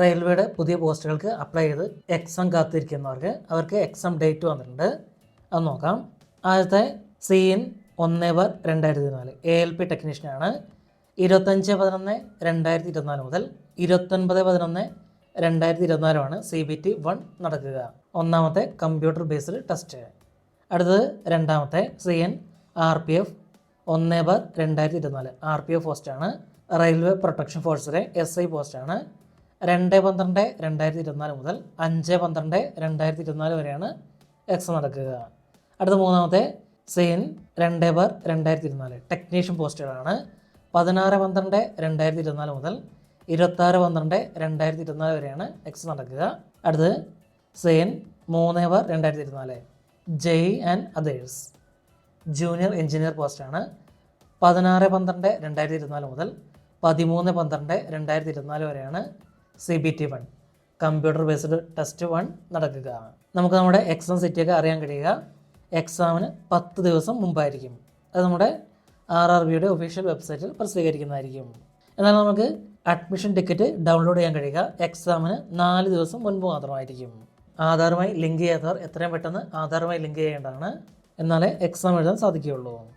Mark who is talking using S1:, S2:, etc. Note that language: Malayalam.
S1: റെയിൽവേയുടെ പുതിയ പോസ്റ്റുകൾക്ക് അപ്ലൈ ചെയ്ത് എക്സാം കാത്തിരിക്കുന്നവർക്ക് അവർക്ക് എക്സാം ഡേറ്റ് വന്നിട്ടുണ്ട്. അത് നോക്കാം. ആദ്യത്തെ സി എൻ ഒന്ന് ബാർ രണ്ടായിരത്തി ഇരുപത്തിനാല്. എ എൽ പി ടെക്നീഷ്യനാണ്. ഇരുപത്തഞ്ച് പതിനൊന്ന് രണ്ടായിരത്തി ഇരുപത്തിനാല് മുതൽ ഇരുപത്തൊൻപത് പതിനൊന്ന് രണ്ടായിരത്തി ഇരുപത്തിനാലുമാണ് സി ബി ടി വൺ നടക്കുക. ഒന്നാമത്തെ കമ്പ്യൂട്ടർ ബേസ്ഡ് ടെസ്റ്റ് അടുത്തത് രണ്ടാമത്തെ C N R P F ഒന്ന് ബാർ രണ്ടായിരത്തി ഇരുപത്തിനാല്. ആർ പി എഫ് പോസ്റ്റാണ് റെയിൽവേ പ്രൊട്ടക്ഷൻ ഫോഴ്സിലെ എസ് ഐ പോസ്റ്റാണ് രണ്ട് പന്ത്രണ്ട് രണ്ടായിരത്തി ഇരുപത്തിനാല് മുതൽ അഞ്ച് പന്ത്രണ്ട് രണ്ടായിരത്തി ഇരുപത്തിനാല് വരെയാണ് എക്സ് നടക്കുക. അടുത്ത മൂന്നാമത്തെ സെയിൻ രണ്ട് ബാർ രണ്ടായിരത്തി ഇരുപത്തിനാല്. ടെക്നീഷ്യൻ പോസ്റ്റുകളാണ് പതിനാറ് പന്ത്രണ്ട് രണ്ടായിരത്തി ഇരുപത്തിനാല് മുതൽ ഇരുപത്താറ് പന്ത്രണ്ട് രണ്ടായിരത്തി ഇരുപത്തിനാല് വരെയാണ് എക്സ് നടക്കുക. അടുത്ത് സെയിൻ മൂന്ന് ബാർ രണ്ടായിരത്തി ഇരുപത്തിനാല്. JE and others junior engineer പോസ്റ്റാണ് പതിനാറ് പന്ത്രണ്ട് രണ്ടായിരത്തി ഇരുപത്തിനാല് മുതൽ പതിമൂന്ന് പന്ത്രണ്ട് രണ്ടായിരത്തി ഇരുപത്തിനാല് വരെയാണ് C B T one computer based test one നടക്കുക. നമുക്ക് നമ്മുടെ എക്സാം സെറ്റിയൊക്കെ അറിയാൻ കഴിയുക. എക്സാമിന് പത്ത് ദിവസം മുമ്പായിരിക്കും. അത് നമ്മുടെ ആർ ആർ ബിയുടെ ഒഫീഷ്യൽ വെബ്സൈറ്റിൽ പ്രസിദ്ധീകരിക്കുന്നതായിരിക്കും. എന്നാൽ നമുക്ക് അഡ്മിഷൻ ടിക്കറ്റ് ഡൗൺലോഡ് ചെയ്യാൻ കഴിയുക. എക്സാമിന് നാല് ദിവസം മുൻപ് മാത്രമായിരിക്കും. ആധാറുമായി ലിങ്ക് ചെയ്യാത്തവർ എത്രയും പെട്ടെന്ന് ആധാറുമായി ലിങ്ക് ചെയ്യേണ്ടതാണ്. എന്നാലേ എക്സാം എഴുതാൻ സാധിക്കുകയുള്ളൂ.